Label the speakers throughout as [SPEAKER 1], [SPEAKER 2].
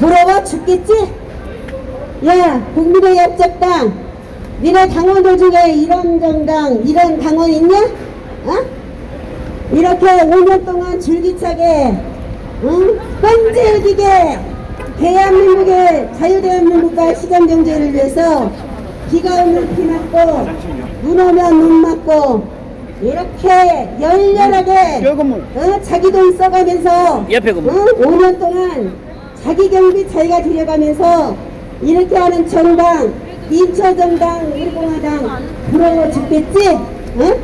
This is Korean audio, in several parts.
[SPEAKER 1] 부러워 죽겠지? 야, 국민의 역적당, 니네 당원들 중에 이런 정당, 이런 당원 있냐? 어? 이렇게 5년 동안 줄기차게, 응? 끈질기게 대한민국의 자유대한민국과 시장경제를 위해서 비가 오면 비 맞고 눈 오면 눈 맞고 이렇게 열렬하게 어? 자기 돈 써가면서
[SPEAKER 2] 그 뭐.
[SPEAKER 1] 어? 5년 동안 자기 경비 자기가 들여가면서 이렇게 하는 정당 인처정당 우리 공화당 부러워 죽겠지? 어?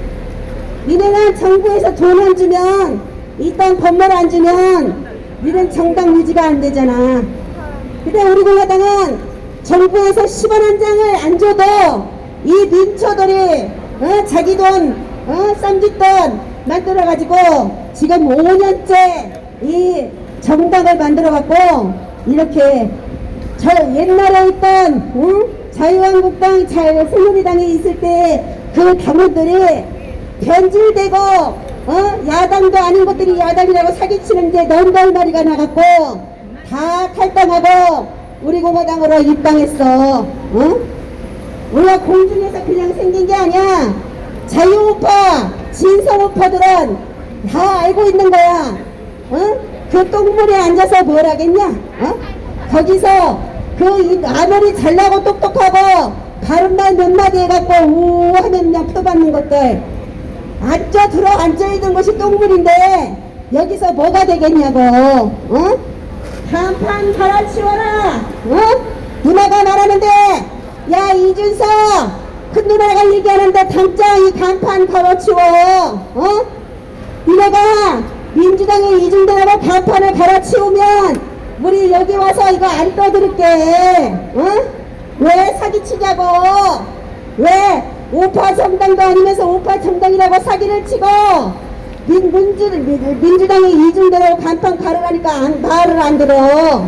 [SPEAKER 1] 니네는 정부에서 돈 안 주면 이딴 건물 안 주면 니는 정당 유지가 안 되잖아 근데 우리 공화당은 정부에서 10원 한 장을 안 줘도 이 민초들이 어, 자기 돈 어, 쌈짓돈 만들어 가지고 지금 5년째 이 정당을 만들어 갖고 이렇게 저 옛날에 있던 응? 자유한국당 자, 새누리당이 있을 때 그 당원들이 변질되고 어? 야당도 아닌 것들이 야당이라고 사기치는 데 넌덜머리가 나갔고 다 탈당하고 우리 공화당으로 입당했어 어? 우리가 공중에서 그냥 생긴 게 아니야 자유우파 진성우파들은 다 알고 있는 거야 어? 그 똥물에 앉아서 뭘 하겠냐 어? 거기서 그 이- 아무리 잘나고 똑똑하고 바른말 몇 마디 해갖고 우 하면 그냥 표받는 것들 앉아 들어 앉아 있는 것이 똥물인데 여기서 뭐가 되겠냐고 어? 간판 갈아치워라 어? 누나가 말하는데 야 이준석 큰 누나가 얘기하는데 당장 이 간판 갈아치워 어? 니네가 민주당에 이중대라고 간판을 갈아치우면 우리 여기 와서 이거 안 떠들을게 어? 왜 사기치냐고 왜 오파 정당도 아니면서 오파 정당이라고 사기를 치고 민, 민주, 민- 민주당이 이중대라고 간판 가르라니까 안, 말을 안 들어 어?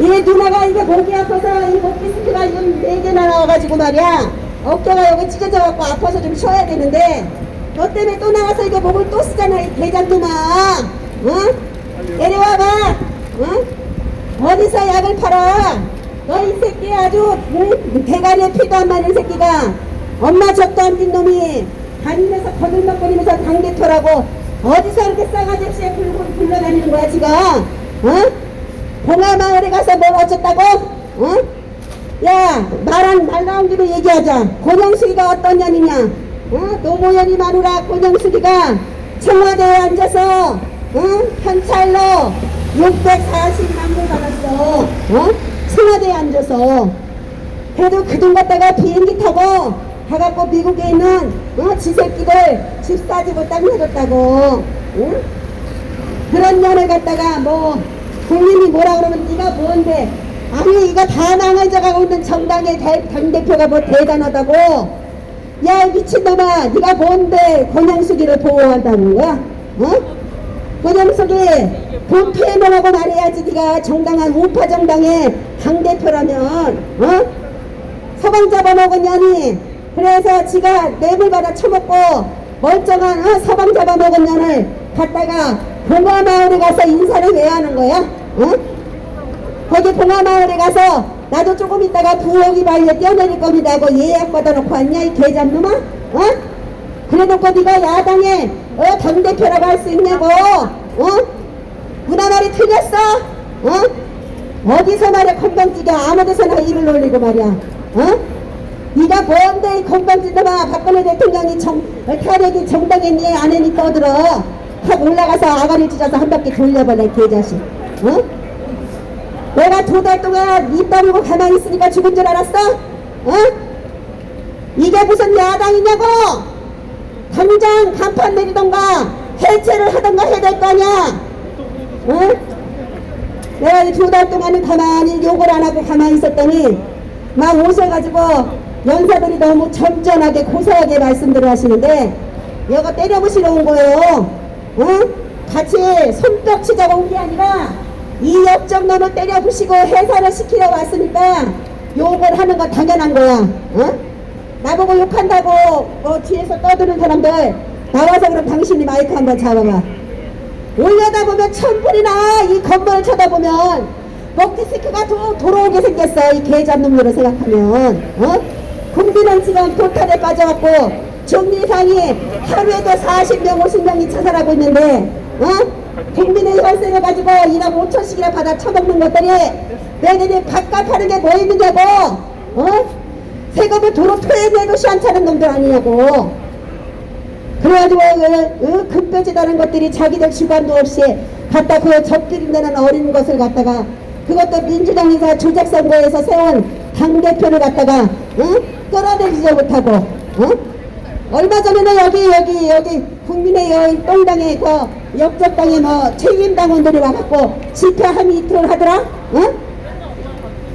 [SPEAKER 1] 이 누나가 이게 목이 아파서 이 목디스크가 지금 네 개나 나와가지고 말이야 어깨가 여기 찢어져갖고 아파서 좀 쉬어야 되는데 너 때문에 또 나와서 이거 목을 또 쓰잖아 이 대장놈아 어? 내려와봐 어? 어디서 약을 팔아 너 이 새끼 아주 응? 대가리에 피도 안 마는 새끼가 엄마 젖도 안뛴 놈이 다니면서 거들먹거리면서 당대표라고 어디서 이렇게 싸가지 없이 굴- 굴러다니는 거야 지금 어? 봉화마을에 가서 뭘 어쨌다고? 어? 야, 말한, 말 나온 김에 얘기하자. 권영숙이가 어떤 년이냐? 어? 노무현이 마누라 권영숙이가 청와대에 앉아서, 어? 현찰로 640만 불 받았어. 어? 청와대에 앉아서. 그래도 그 돈 갖다가 비행기 타고 가갖고 미국에 있는, 어? 지새끼들 집 싸주고 땅 내줬다고. 응? 그런 년을 갖다가 뭐 국민이 뭐라 그러면 네가 뭔데 아니 이거 다 망해져가고 있는 정당의 대- 당대표가 뭐 대단하다고 야 미친놈아 네가 뭔데 권영숙이를 보호한다는 거야 어? 권영숙이 돈 피해명하고 말해야지 네가 정당한 우파 정당의 당 대표라면 어? 서방 잡아먹은 년이 그래서 지가 뇌물 받아 처먹고 멀쩡한 어? 서방 잡아먹은 년을 갖다가 봉화마을에 가서 인사를 왜 하는 거야? 어? 거기 봉화마을에 가서 나도 조금 있다가 부엌이 말려 뛰어내릴 겁니다 하고 예약 받아놓고 왔냐 이 개잡놈아? 어? 그래놓고 네가 야당의 어? 당대표라고 할 수 있냐고 어? 누나 말이 틀렸어? 어? 어디서 말이야 건방지게 아무 데서나 입을 놀리고 말이야 어? 네가 뭔데 이 건방지더마 박근혜 대통령이 정, 탄핵이 정당했니 안 했니 떠들어 확 올라가서 아가리 찢어서 한 바퀴 돌려버려 개자식 어? 내가 두 달 동안 입 다물고 가만히 있으니까 죽은 줄 알았어? 어? 이게 무슨 야당이냐고 당장 간판 내리던가 해체를 하던가 해야 될 거 아니야 어? 내가 이두달 동안은 가만히 욕을 안 하고 가만히 있었더니 막 오셔가지고 연사들이 너무 점잖하게 고소하게 말씀들을 하시는데 여가 때려부시러 온 거예요. 어? 같이 손뼉 치자고 온 게 아니라 이 역정놈을 때려 부시고 해산을 시키러 왔으니까 욕을 하는 건 당연한 거야. 어? 나보고 욕한다고 어, 뒤에서 떠드는 사람들 나와서 그럼 당신이 마이크 한번 잡아봐. 올려다보면 천불이나 이 건물을 쳐다보면 먹기스크가 도, 돌아오게 생겼어 이 개잡놈으로 생각하면 어? 국민은 지금 도탈에 빠져갖고 정리상이 하루에도 40명 50명이 자살하고 있는데 어? 국민의 혈세를 가지고 1억 5천씩이나 받아 처먹는 것들이 내년에 밥값 하는 게 뭐 있느냐고 어? 세금을 도로 토해내도 시원찮은 놈들 아니냐고 그래가지고 그, 그 급해지다는 것들이 자기들 주관도 없이 갖다 그 적들인다는 어린 것을 갖다가 그것도 민주당에서 조작선거에서 세운 당대표를 갖다가 어? 끌어내리지 못하고 어? 얼마 전에는 여기 여기 여기 국민의 여 똥당에 그 역적당에 뭐 책임 당원들이 와갖고 집회 한 이틀 하더라? 어?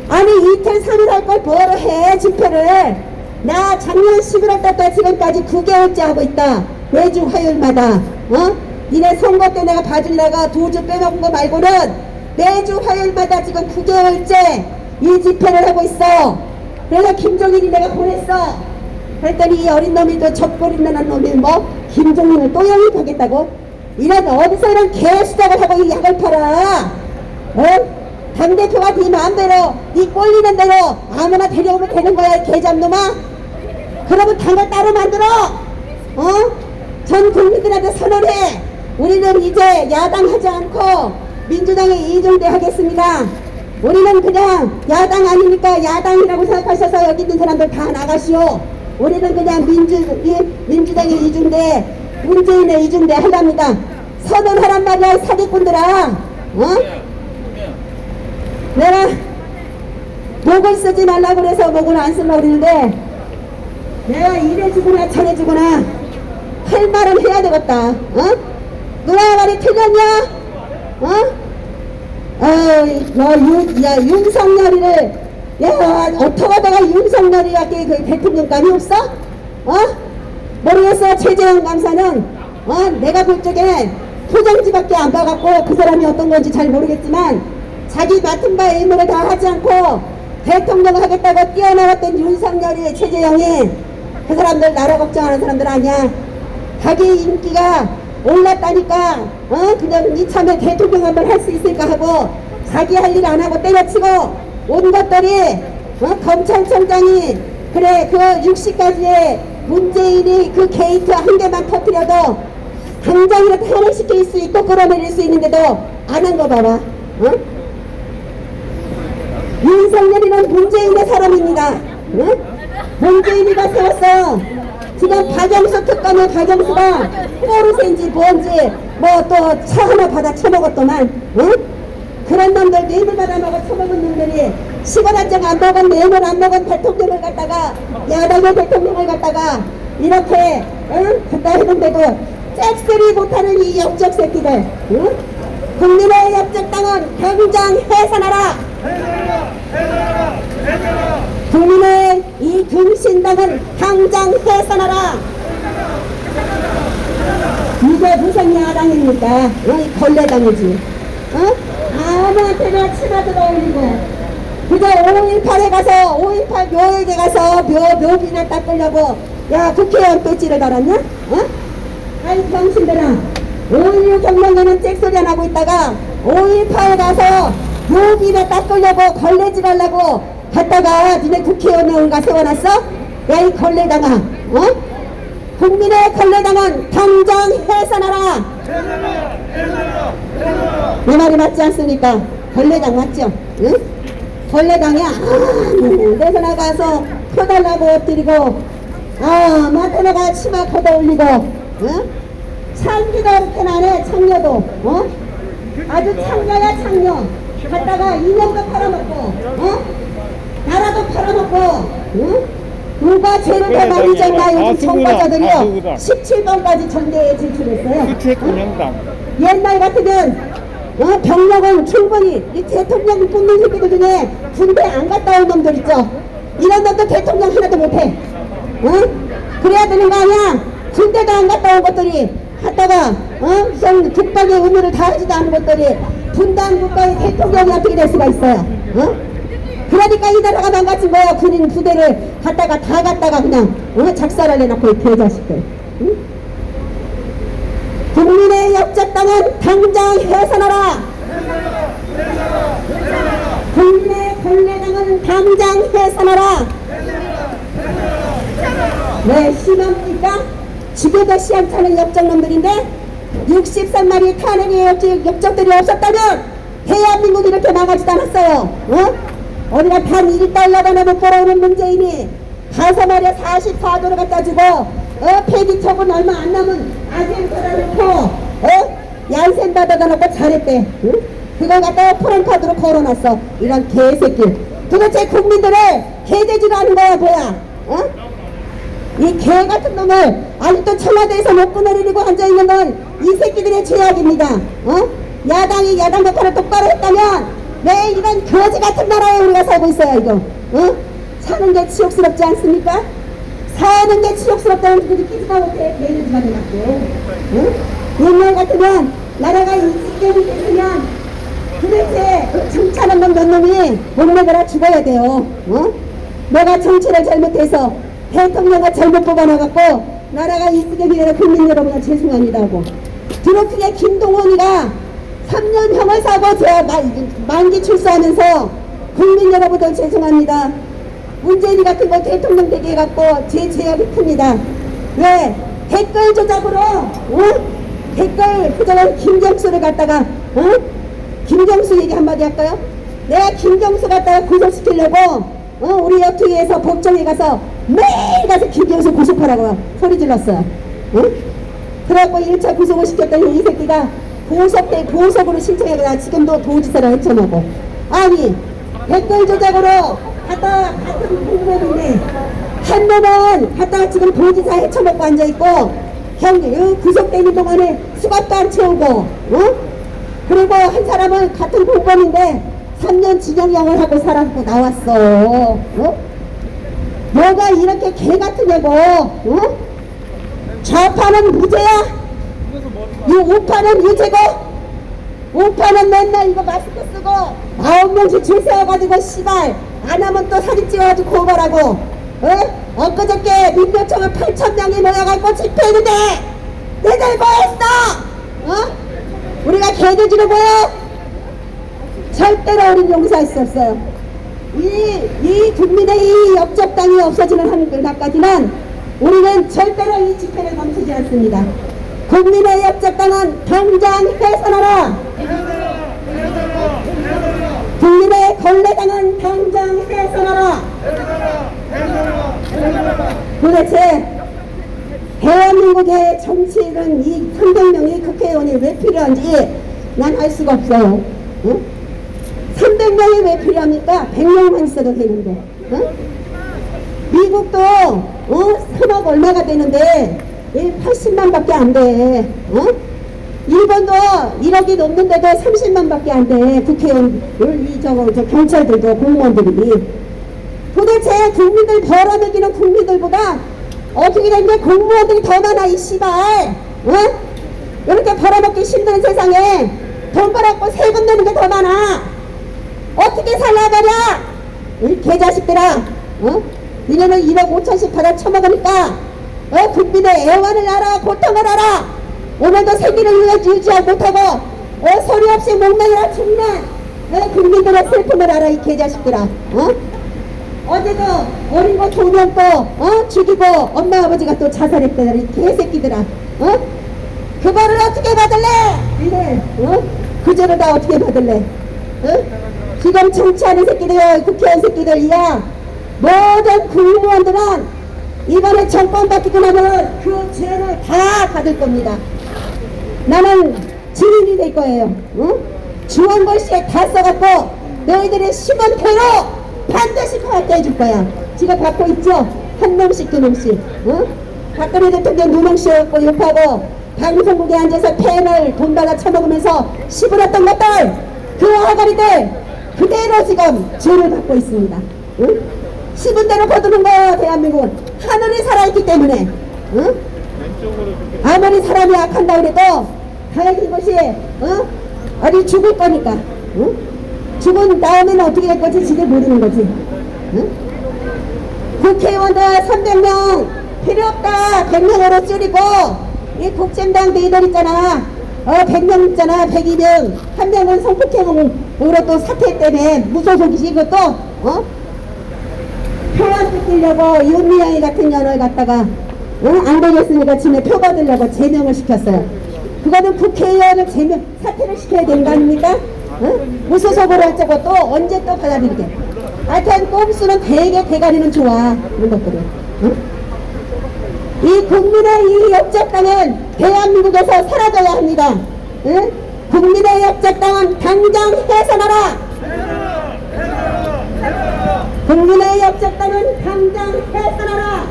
[SPEAKER 1] 아니 이틀 3일 할 걸 뭐로 해 집회를? 나 작년 11월 달부터 지금까지 9개월째 하고 있다. 매주 화요일마다. 어? 니네 선거 때 내가 봐주려가 두주 빼먹은 거 말고는 매주 화요일마다 지금 9개월째 이 집회를 하고 있어. 그래서 김종인이 내가 보냈어. 그랬더니 이 어린 놈이 또 젖버린다는 놈이 뭐 김종인을 또 영입하겠다고 이런 어디서 이런 개수작을 하고 이 약을 팔아. 어? 당대표가 네 마음대로 네 꼴리는 대로 아무나 데려오면 되는 거야 이 개잡놈아? 그러면 당을 따로 만들어. 어? 전 국민들한테 선언해. 우리는 이제 야당하지 않고 민주당에 이중대 하겠습니다. 우리는 그냥 야당 아니니까? 야당이라고 생각하셔서 여기 있는 사람들 다 나가시오. 우리는 그냥 민주, 이, 민주당에 이중대 문재인에 이중대 하랍니다 선언하란 말이야 이 사기꾼들아 어? 내가 목을 쓰지 말라 그래서 목을 안 쓰려고 그러는데 내가 이래주거나 저래주거나 할 말은 해야 되겠다 어? 누가 말이 틀렸냐? 어? 어, 야, 윤석열이를 야, 어떻게 하다가 윤석열이 갖게 그 대통령감이 없어? 어? 모르겠어 최재형 감사는 어? 내가 볼 적에 포장지밖에 안 봐갖고 그 사람이 어떤 건지 잘 모르겠지만 자기 맡은 바 의무를 다 하지 않고 대통령 하겠다고 뛰어나왔던 윤석열이 최재형이 그 사람들 나라 걱정하는 사람들 아니야 자기 인기가 올랐다니까 어 그냥 이참에 대통령 한번 할 수 있을까 하고 자기 할 일 안 하고 때려치고 온 것들이 어 검찰청장이 그래 그 60가지의 문재인이 그 게이트 한 개만 터뜨려도 당장이라도 해내시킬 수 있고 끌어내릴 수 있는데도 안 한 거 봐봐 어? 윤석열이는 문재인의 사람입니다 어? 문재인이가 세웠어 지금 박영수 특검의 박영수가 포르센지 뭔지 뭐 또 차 하나 받아 처먹었더만 응? 그런 놈들 뇌물 받아 먹어 처먹은 놈들이 시간 한정 안 먹은 뇌물 안 먹은 대통령을 갖다가 야당의 대통령을 갖다가 이렇게 응? 갖다 했는데도 잭스리 못하는 이 역적 새끼들 응? 국민의 역적 당은 당장 해산하라 국민의 이 등신당은 당장 해산하라. 이게 무슨 야당입니까? 어, 이 걸레당이지. 어? 아무한테나 치마 들어 올리고 그저 5.18에 가서 5.18 묘역에 가서 묘, 묘비나 닦으려고 야 국회의원 배지를 달았냐? 어? 아이 병신들아 5.16 경명에는 잭소리 안 하고 있다가 5.18 가서 묘비나 닦으려고 걸레질 하려고 갔다가 니네 국회의원인가 세워놨어? 야 이 걸레당아 어? 국민의 걸레당은 당장 해산하라 내 말이 맞지 않습니까? 걸레당 맞죠? 응? 걸레당이 아무 데서 나가서 퍼달라고 엎드리고 아 마트 나가 치마 걷어 올리고 응? 창기도 이렇게 나네 창녀도 어? 아주 창녀야 창녀 갔다가 인형도 팔아먹고 어? 나라도 팔아먹고 응? 누가 죄를 더 많이 졌나 요즘 정과자들이요
[SPEAKER 2] 아수구다.
[SPEAKER 1] 17번까지 전대에 진출했어요
[SPEAKER 2] 대통령당
[SPEAKER 1] 옛날 같으면 어, 병력은 충분히 이 대통령 뽑는 새끼들 중에 군대 안 갔다 온 놈들 있죠 이런 놈들 대통령 하나도 못해 어? 그래야 되는 거 아니야 군대도 안 갔다 온 것들이 갔다가 어? 형 국방의 의무를 다하지도 않은 것들이 분단 국가의 대통령이 어떻게 될 수가 있어요 어? 그러니까 이 나라가 망가진 거야 군인 부대를 갖다가 다 갖다가 그냥 어? 작살을 내놓고 이 개자식들 응? 국민의 역적당은 당장 해산하라. 국민의 권례당은 당장 해산하라. 왜 심합니까? 죽여도 시원찮은 역적놈들인데 63마리 탄핵의 역적, 역적들이 없었다면 대한민국이 이렇게 망하지도 않았어요. 어? 어디가 단 1달러가 넘어 벌어오는 문재인이 다섯 마리에 44도를 갖다 주고 어? 폐기처분 얼마 안 남은 아재를 걸어놓고 어? 얀센 받아다 놓고 잘했대. 응? 그걸 갖다가 프랭카드로 걸어놨어. 이런 개새끼. 도대체 국민들을 개돼지로 하는 거야 뭐야? 어? 이 개 같은 놈을 아직도 청와대에서 못 끊어내리고 앉아있는 건 이 새끼들의 죄악입니다. 어? 야당이 야당 역할을 똑바로 했다면 왜 이런 거지 같은 나라에 우리가 살고 있어요 이거? 어? 사는 게 치욕스럽지 않습니까? 사는 게 치욕스럽다는 그들이 끼지가 못해 개인지가 돼갖고 어? 옛날 같으면 나라가 이직격이 됐으면 도대체 그 정치하는 놈몇 놈이 목매달아 죽어야 돼요. 어? 내가 정치를 잘못해서 대통령을 잘못 뽑아놔갖고 나라가 이쓰게 되는 국민 여러분은 죄송합니다 하고 드루킹의 김동원이가 3년형을 사고 제가 마- 만기 출소하면서 국민 여러분들 죄송합니다. 문재인이 같은 거 대통령 되게 해갖고 제 죄악이 큽니다. 왜? 댓글 조작으로 어? 댓글 조작한 김경수를 갖다가 어? 김경수 얘기 한마디 할까요? 내가 김경수 갖다가 구속시키려고 어, 우리 여투위에서 법정에 가서 매일 가서 김경수 구속하라고 소리 질렀어요. 어? 그래갖고 1차 구속을 시켰더니 이 새끼가 보석 대 보석으로 신청해가 지금도 도지사를 헤쳐나고 아니 댓글 조작으로 같은 공무원인데 한 놈은 갖다가 지금 도지사 헤쳐먹고 앉아있고 경기 구속되는 동안에 수갑도 안 채우고 어? 그리고 한 사람은 같은 공범인데 3년 징역형을 하고 살았고 나왔어. 어? 뭐가 이렇게 개 같으냐고. 어? 좌파는 무죄야. 이 우파는 유죄고. 우파는 맨날 이거 마스크 쓰고 아홉 명씩 줄 세워가지고 씨발 안 하면 또 사진 찍어가지고 고발하고. 어? 엊그저께 민노총을 8천 명이 모여가지고 집회했는데 너희들 뭐 했어? 어? 우리가 개돼지로 보여? 절대로 우린 용서할 수 없어요. 이, 이 국민의 이 역적당이 없어지는 한글날까지는 우리는 절대로 이 집회를 멈추지 않습니다. 국민의 역적당은 당장 해산하라! 국민의 걸레당은 당장 해산하라! 도대체 대한민국의 정치는 이 300명의 국회의원이 왜 필요한지 난 알 수가 없어요. 응? 300명이 왜 필요합니까? 100명만 있어도 되는데. 응? 미국도 어? 3억 얼마가 되는데 80만 밖에 안 돼. 어? 일본도 1억이 넘는데도 30만 밖에 안 돼. 국회의원, 이, 저거, 저 경찰들도 공무원들이. 도대체 국민들 벌어먹이는 국민들보다 어떻게 된 게 공무원들이 더 많아 이 씨발 어? 이렇게 벌어먹기 힘든 세상에 돈 벌었고 세금 내는 게 더 많아 어떻게 살라버려 이 개자식들아 어? 니네는 1억 5천씩 받아 처먹으니까 어? 국민의 애환을 알아 고통을 알아 오늘도 생기를 유지- 유지하지 못하고 어? 소리 없이 목매라 죽는 어? 국민들의 슬픔을 알아 이 개자식들아 어? 어제도 어린 거두명 또, 어? 죽이고 엄마 아버지가 또 자살했다. 이 개새끼들아. 어? 그거를 어떻게 받을래? 니네, 어? 그 죄를 다 어떻게 받을래? 어? 지금 정치하는 새끼들, 국회의원 새끼들이야. 모든 국무원들은 이번에 정권 바뀌고 나면 그 죄를 다 받을 겁니다. 나는 증인이 될 거예요. 응? 주원글씨에 다 써갖고 너희들의 심원태로 반드시 파악해 해줄 거야. 지금 받고 있죠? 한 놈씩 두 놈씩. 응? 박근혜 대통령 누명 씌워갖고 욕하고 방송국에 앉아서 펜을 돈 받아 처먹으면서 시부렸던 것들 그 아가리들 그대로 지금 죄를 받고 있습니다. 응? 씹은 대로 거두는 거야 대한민국은 하늘이 살아있기 때문에 응? 아무리 사람이 악한다 그래도 다행인 것이 어? 어디 죽을 거니까 응? 죽은 다음에는 어떻게 될 건지 지들 모르는 거지 응? 국회의원들 300명 필요 없다 100명으로 줄이고 이 독재당 너희들 있잖아. 어, 100명 있잖아. 102명. 한 명은 성폭행으로 또 사퇴 때문에 무소속이지, 이것도, 어? 뜯기려고 윤미향이 같은 년을 갖다가, 어? 안 되겠으니까 지네 표 받으려고 제명을 시켰어요. 그거는 국회의원을 제명, 사퇴를 시켜야 되는 거 아닙니까? 어? 무소속으로 어쩌고 또 언제 또 받아들이게. 하여튼 꼼수는 되게 대가리는 좋아. 이런 것들이. 어? 이 국민의 이 역적당은 대한민국에서 사라져야 합니다. 응? 국민의 역적당은 당장 해산하라. 국민의 역적 당장 해산하라.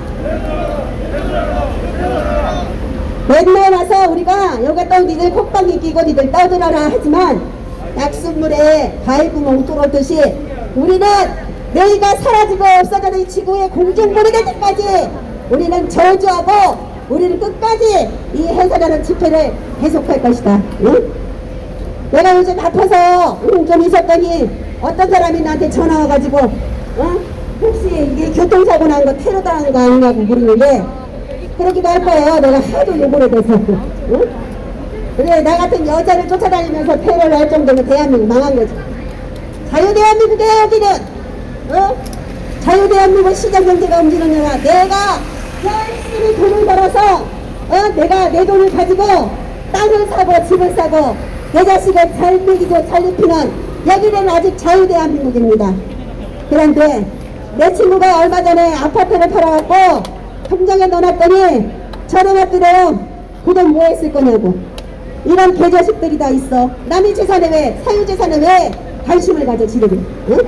[SPEAKER 1] 맨날 와서 우리가 여기 또 니들 콧방귀 끼고 니들 떠들어라 하지만 약순물에 과일 구멍 뚫었듯이 우리는 너희가 사라지고 없어져도 이 지구의 공중분이 될 때까지 우리는 저주하고 우리는 끝까지 이 해산하는 집회를 계속할 것이다. 응? 내가 요즘 아파서 응, 좀 있었더니 어떤 사람이 나한테 전화 와가지고 어? 혹시 이게 교통사고 난 거 테러 당한 거 아니냐고 물으는데 그러기도 할 거예요. 내가 하도 욕을 해대서. 응? 그래 나 같은 여자를 쫓아다니면서 테러를 할 정도면 대한민국 망한 거지. 자유대한민국의 여기는 어? 자유대한민국 시장경제가 움직이는 나라 내가 열심히 돈을 벌어서 어? 내가 내 돈을 가지고 땅을 사고 집을 사고 내 자식을 잘 먹이고 잘 입히는 여기는 아직 자유대한민국입니다 그런데 내 친구가 얼마 전에 아파트를 팔아갖고 통장에 넣어놨더니 저놈들은 그돈 뭐 했을 거냐고 이런 개자식들이 다 있어 남의 재산에 왜 사유재산에 왜 관심을 가져 지들이 응?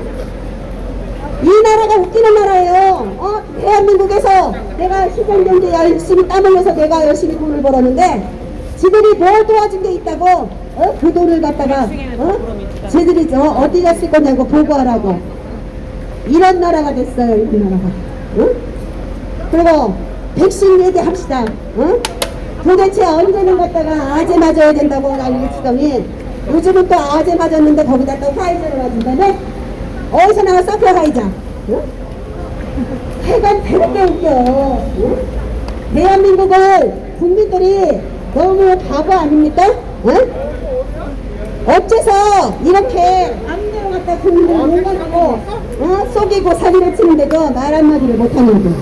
[SPEAKER 1] 이 나라가 웃기는 나라예요. 어? 대한민국에서 내가 시장경제 열심히 땀 흘려서 내가 열심히 돈을 벌었는데 지들이 뭘 도와준 게 있다고 어? 그 돈을 갖다가 어? 지들이 저 어디 갔을 거냐고 보고하라고 이런 나라가 됐어요 우리나라가 어? 그리고 백신 얘기합시다 어? 도대체 언제는 갖다가 아재 맞아야 된다고 난리 치더니 요즘은 또 아재 맞았는데 거기다 또 화이자를 맞은다네 어디서 나왔어 그 화이자 어? 하여간 되게 웃겨 어? 대한민국을 국민들이 너무 바보 아닙니까? 어? 어째서 이렇게 갖다 국민을 농간하고 어? 속이고 사기를 치는데도 말 한마디를 못하냐고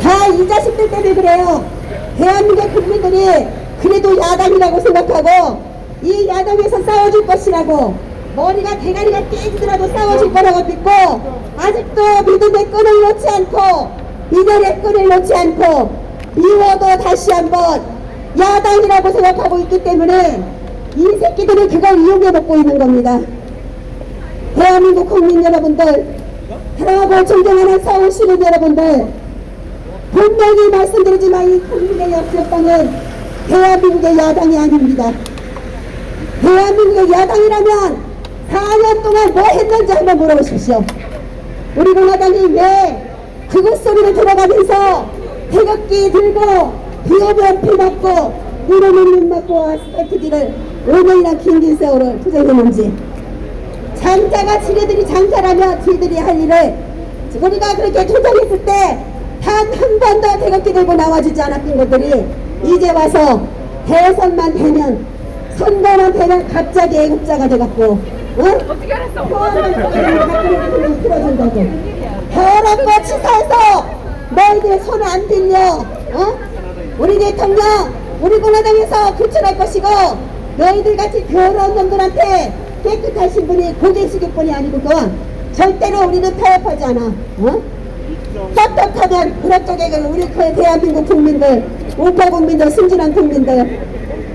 [SPEAKER 1] 다이 자식들 때문에 그래요 대한민국 국민들이 그래도 야당이라고 생각하고 이 야당에서 싸워줄 것이라고 머리가 대가리가 깨지더라도 싸워줄 거라고 믿고 아직도 믿음의 끈을 놓지 않고 이들의 끈을 놓지 않고 미워도 다시 한번 야당이라고 생각하고 있기 때문에 이 새끼들이 그걸 이용해 먹고 있는 겁니다. 대한민국 국민 여러분들, 하나고 존경하는 서울시민 여러분들, 분명히 말씀드리지만 이 국민의 역적당은 대한민국의 야당이 아닙니다. 대한민국의 야당이라면 4년 동안 뭐 했는지 한번 물어보십시오. 우리 공화당이 왜 그것 소리를 들어가면서 태극기 들고 비 오면 비 맞고 눈 오면 눈 맞고 스태프들을 5년이나 긴긴 세월을 투쟁했는지 장자가 지네들이 장자라면 지들이 할 일을 우리가 그렇게 투쟁했을 때 단 한 번도 태극기 들고 나와주지 않았던 것들이 이제 와서 대선만 되면 선거만 되면 갑자기 애국자가 돼갖고 어?
[SPEAKER 2] 어떻게 알았어?
[SPEAKER 1] 풀어준다고 거 치사해서 너희들 손 안 들려 어? 우리 대통령 우리 공화당에서 구출할 것이고 너희들 같이 더러운 놈들한테 깨끗하신 분이 고개식일 뿐이 아니고 그건 절대로 우리는 타협하지 않아 어? 떳떳하면 그쪽에 우리 그 대한민국 국민들 우파 국민들 순진한 국민들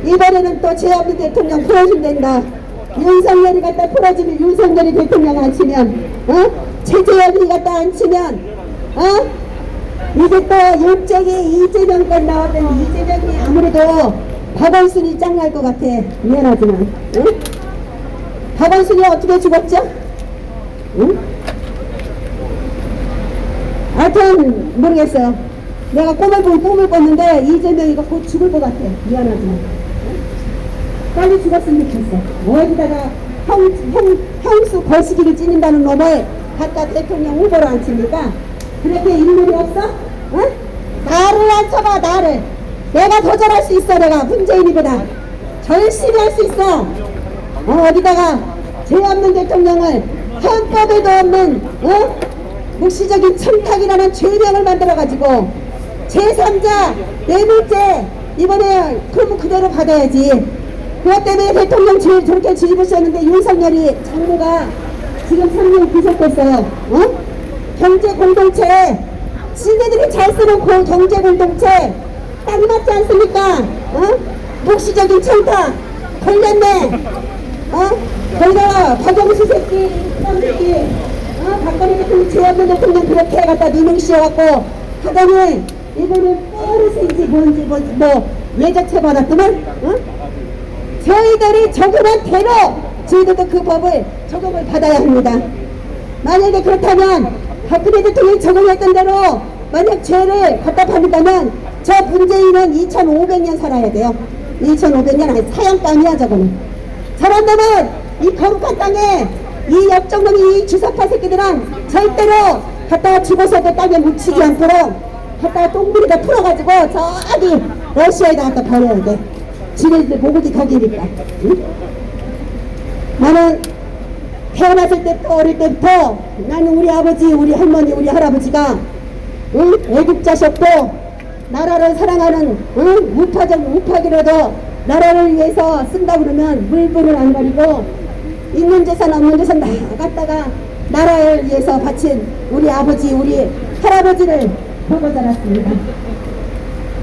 [SPEAKER 1] 이번에는 또 제한민 대통령 풀어준댄다 윤석열이 갖다 풀어주면 윤석열이 대통령 앉히면 어? 최재형이 갖다 앉히면 어? 이제 또 욕쟁이 이재명 건 나왔더니 이재명이 아무래도 박원순이 짱날 것 같아 미안하지만 응? 박원순이 어떻게 죽었죠? 응? 하여튼 모르겠어요 내가 꿈을 본 꿈을 꿨는데 이재명이가 곧 죽을 것 같아 미안하지만 빨리 죽었으면 좋겠어. 어디다가 형, 형, 형수 거시기를 찌는다는 놈을 갖다 대통령 후보로 앉힙니까? 그렇게 인물이 없어? 어? 나를 앉혀봐, 나를. 내가 더 잘할 수 있어 내가 문재인이보다 열심히 할 수 있어 어, 어디다가 죄 없는 대통령을 헌법에도 없는 어? 묵시적인 청탁이라는 죄명을 만들어가지고 제3자 뇌물죄 이번에 그러면 그대로 받아야지 그것 때문에 대통령 지, 저렇게 지휘부셨는데 윤석열이 정부가 지금 3년 구속됐어요 어? 경제 공동체 지네들이 잘 쓰는 고, 경제 공동체 딱 맞지 않습니까? 어? 묵시적인 청탁 걸렸네 어? 거기다가 박영수 새끼, 이런 새끼, 어? 박근혜 대통령 죄없는 대통령 그렇게 갖다 누명 씌워갖고 하더니 이거는 버릇인지 뭔지 뭔지 뭐 외자체 받았더만 어? 저희들이 적용한 대로 저희들도 그 법을 적용을 받아야 합니다. 만약에 그렇다면 박근혜 대통령이 적용했던 대로 만약 죄를 갖다 받는다면 저 문재인은 2500년 살아야 돼요. 2500년 아니 사형감이야 저거는. 저런 놈은 이 거룩한 땅에 이 역정놈이 이 주사파 새끼들은 절대로 갖다가 죽어서도 땅에 묻히지 않도록 갖다가 똥물에다 풀어가지고 저기 러시아에다 갖다 버려야 돼. 지네들 목욕이 거기니까. 응? 나는 태어났을 때부터 어릴 때부터 나는 우리 아버지, 우리 할머니, 우리 할아버지가 응? 애국자셨고 나라를 사랑하는 응? 우파적 우파기라도 나라를 위해서 쓴다 그러면 물불을 안 가리고 있는 재산 없는 재산 다 갖다가 나라를 위해서 바친 우리 아버지, 우리 할아버지를 보고 자랐습니다.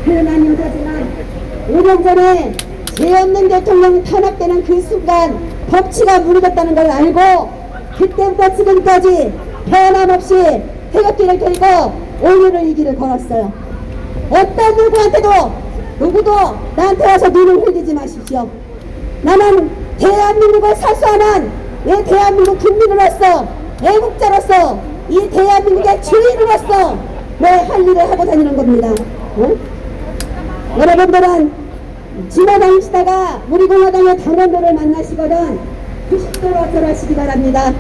[SPEAKER 1] 그러한 여자지만 5년 전에 죄 없는 대통령 탄압되는 그 순간 법치가 무너졌다는 걸 알고 그때부터 지금까지 변함없이 태극기를 들고 오늘을 이 길을 걸었어요. 어떤 누구한테도 누구도 나한테 와서 눈을 흘리지 마십시오. 나는 대한민국을 사수하는 내 대한민국 국민으로서 애국자로서 이 대한민국의 주인으로서 내 할 일을 하고 다니는 겁니다. 응? 여러분들은 지나다니시다가 우리 공화당의 당원들을 만나시거든 90도로 절하시기 바랍니다.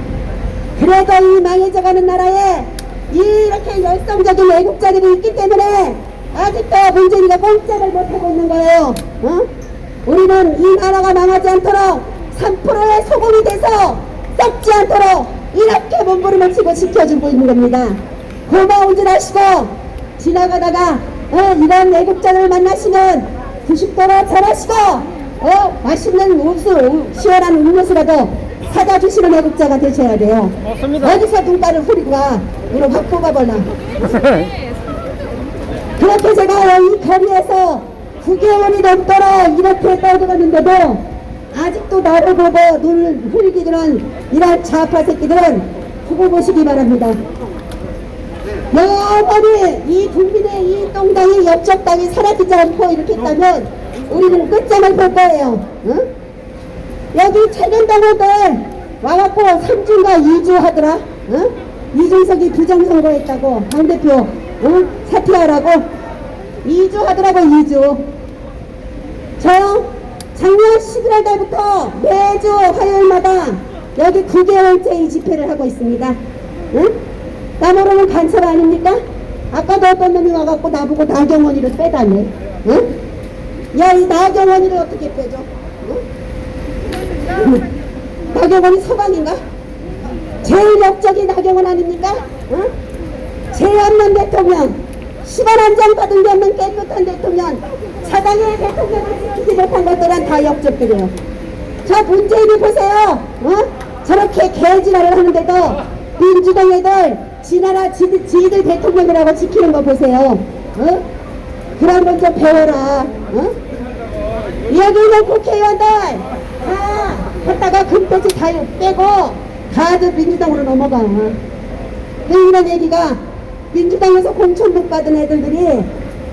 [SPEAKER 1] 그래도 이 망해져가는 나라에 이렇게 열성적인 애국자들이 있기 때문에 아직도 문재인이가 꼼짝을 못하고 있는 거예요. 어? 우리는 이 나라가 망하지 않도록 3%의 소금이 돼서 썩지 않도록 이렇게 몸부림을 치고 지켜주고 있는 겁니다. 고마운 줄 아시고 지나가다가 어, 이런 애국자를 만나시면 90도로 잘하시고 어, 맛있는 우수, 시원한 음료수라도 사다 주시는 애국자가 되셔야 돼요.
[SPEAKER 2] 맞습니다.
[SPEAKER 1] 어디서 눈가를 후리고 와. 이거 확 뽑아버려. 그렇게 제가 이 거리에서 9개월이 넘도록 이렇게 떠들었는데도 아직도 나를 보고 눈을 흘리기 는 이런 좌파 새끼들은 두고 보시기 바랍니다. 영원히 이 국민의 이 똥당이 옆쪽 땅이 사라지지 않고 이렇게 있다면 우리는 끝장을 볼 거예요. 응? 여기 청년당원들 와갖고 3주인가 2주 하더라. 응? 이준석이 부정선거했다고 당 대표 응? 사퇴하라고 2주 하더라고 2주. 저 작년 11월 달부터 매주 화요일마다 여기 9개월째 이 집회를 하고 있습니다. 응? 나 모르는 간첩 아닙니까? 아까도 어떤 놈이 와갖고 나보고 나경원이를 빼다네. 응? 야, 이 나경원이를 어떻게 빼줘? 응? 나경원이 서방인가? 제일 역적이 나경원 아닙니까? 응? 죄 없는 대통령, 10원 한장 받은 게 없는 깨끗한 대통령, 사당의 대통령을 지키지 못한 것들은 다 역적들이에요. 저 문재인이 보세요. 어? 저렇게 개지랄을 하는데도 민주당 애들 지나라 지들, 지들 대통령이라고 지키는 거 보세요. 어? 그런 건 좀 배워라. 어? 여기 있는 국회의원들 다 했다가 금돼지 다 빼고 다들 민주당으로 넘어가. 그 이런 얘기가 민주당에서 공천 못 받은 애들들이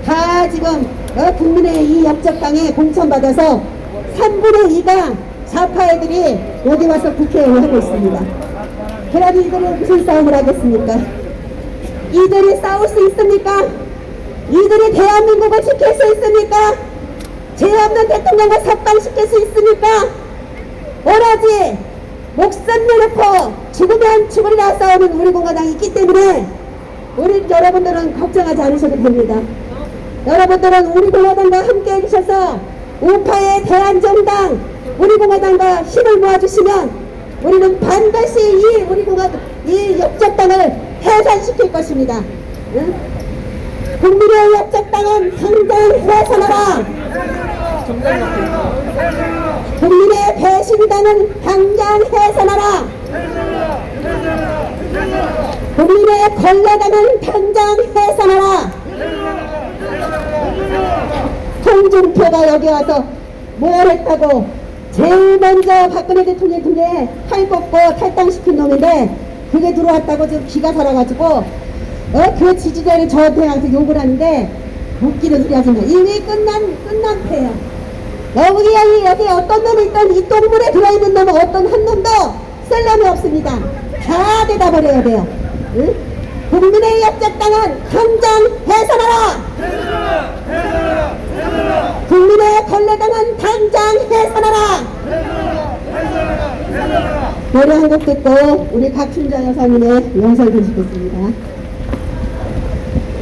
[SPEAKER 1] 다 지금 어, 국민의 이 역적당에 공천 받아서 3분의 2가 좌파 애들이 여기 와서 국회의원 하고 있습니다. 그럼 이들이 무슨 싸움을 하겠습니까? 이들이 싸울 수 있습니까? 이들이 대한민국을 지킬 수 있습니까? 죄 없는 대통령을 석방시킬 수 있습니까? 오로지 목숨 내놓고 죽으면 죽으리라 싸우는 우리 공화당이 있기 때문에 우리 여러분들은 걱정하지 않으셔도 됩니다. 여러분들은 우리 공화당과 함께 해주셔서 우파의 대한정당 우리 공화당과 힘을 모아주시면 우리는 반드시 이 우리 공화당 이 역적당을 해산시킬 것입니다. 응? 국민의 역적당은 당장 해산하라. 국민의 배신당은 당장 해산하라. 국민의 걸레당은 당장 해산하라. 홍준표가 여기 와서 뭘 했다고 제일 먼저 박근혜 대통령 등에 팔 꺾고 탈당시킨 놈인데 그게 들어왔다고 지금 기가 살아가지고 어? 그 지지자들이 저한테 와서 욕을 하는데 웃기는 소리 하시네 이미 끝난 끝난 패요 여기 여기 여기 어떤 놈이 있던 이 똥물에 들어있는 놈은 어떤 한 놈도 쓸 놈이 없습니다. 다 대답을 돼요. 응? 국민의 역적당은 당장 해산하라! 국민의 걸레당은 당장 해산하라! 노래 한 곡 듣고 우리 박춘자 여사님의 연설 드리겠습니다